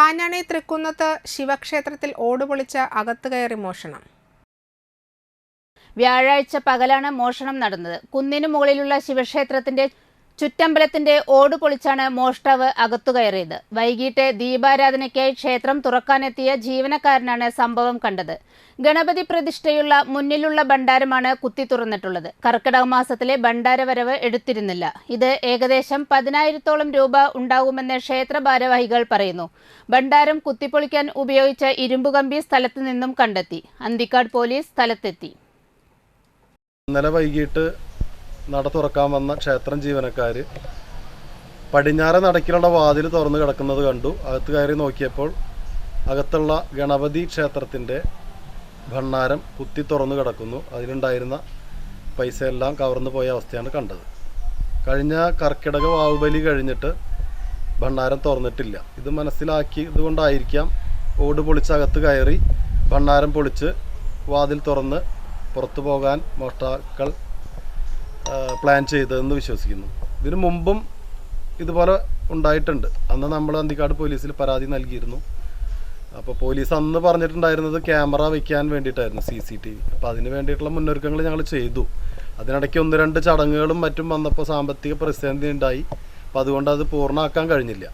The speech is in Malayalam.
കാഞ്ഞാണി തൃക്കുന്നത്ത് ശിവക്ഷേത്രത്തിൽ ഓടുപൊളിച്ച അകത്തു കയറി മോഷണം. വ്യാഴാഴ്ച പകലാണ് മോഷണം നടന്നത്. കുന്നിനു മുകളിലുള്ള ശിവക്ഷേത്രത്തിന്റെ ചുറ്റമ്പലത്തിന്റെ ഓട് പൊളിച്ചാണ് മോഷ്ടാവ് അകത്തുകയറിയത് വൈകിട്ട് ദീപാരാധനയ്ക്കായി ക്ഷേത്രം തുറക്കാനെത്തിയ ജീവനക്കാരനാണ് സംഭവം കണ്ടത്. ഗണപതി പ്രതിഷ്ഠയുള്ള മുന്നിലുള്ള ഭണ്ഡാരമാണ് കുത്തി തുറന്നിട്ടുള്ളത്. കർക്കിടക മാസത്തിലെ ഭണ്ഡാരവരവ് എടുത്തിരുന്നില്ല. ഇത് ഏകദേശം പതിനായിരത്തോളം രൂപ ഉണ്ടാകുമെന്ന് ക്ഷേത്ര ഭാരവാഹികൾ പറയുന്നു. ഭണ്ഡാരം കുത്തിപ്പൊളിക്കാൻ ഉപയോഗിച്ച ഇരുമ്പുകമ്പി സ്ഥലത്ത് നിന്നും കണ്ടെത്തി. അന്തിക്കാട് പോലീസ് സ്ഥലത്തെത്തി. ഇന്നലെ വൈകിട്ട് നട തുറക്കാൻ വന്ന ക്ഷേത്രം ജീവനക്കാർ പടിഞ്ഞാറെ നടക്കിലുള്ള വാതിൽ തുറന്ന് കിടക്കുന്നത് കണ്ടു. അകത്ത് കയറി നോക്കിയപ്പോൾ അകത്തുള്ള ഗണപതി ക്ഷേത്രത്തിന്റെ ഭണ്ണാരം കുത്തി തുറന്നു കിടക്കുന്നു. അതിലുണ്ടായിരുന്ന പൈസയെല്ലാം കവർന്നു പോയ അവസ്ഥയാണ് കണ്ടത്. കഴിഞ്ഞ കർക്കിടക വാവുബലി കഴിഞ്ഞിട്ട് ഭണ്ണാരം തുറന്നിട്ടില്ല. ഇത് മനസ്സിലാക്കി ഇതുകൊണ്ടായിരിക്കാം ഓട് പൊളിച്ച് അകത്ത് കയറി ഭണ്ണാരം പൊളിച്ച് വാതിൽ തുറന്ന് പുറത്തു പോകാൻ മോഷ്ടാക്കൾ പ്ലാൻ ചെയ്തതെന്ന് വിശ്വസിക്കുന്നു. ഇതിനു മുമ്പും ഇതുപോലെ ഉണ്ടായിട്ടുണ്ട്. അന്ന് നമ്മൾ അന്തിക്കാട് പോലീസിൽ പരാതി നൽകിയിരുന്നു. അപ്പോൾ പോലീസ് അന്ന് പറഞ്ഞിട്ടുണ്ടായിരുന്നത് ക്യാമറ വയ്ക്കാൻ വേണ്ടിയിട്ടായിരുന്നു സി സി ടി വി. അപ്പോൾ അതിന് വേണ്ടിയിട്ടുള്ള മുന്നൊരുക്കങ്ങൾ ഞങ്ങൾ ചെയ്തു. അതിനിടയ്ക്ക് ഒന്ന് രണ്ട് ചടങ്ങുകളും മറ്റും വന്നപ്പോൾ സാമ്പത്തിക പ്രതിസന്ധി ഉണ്ടായി. അപ്പോൾ അതുകൊണ്ട് അത് പൂർണമാക്കാൻ കഴിഞ്ഞില്ല.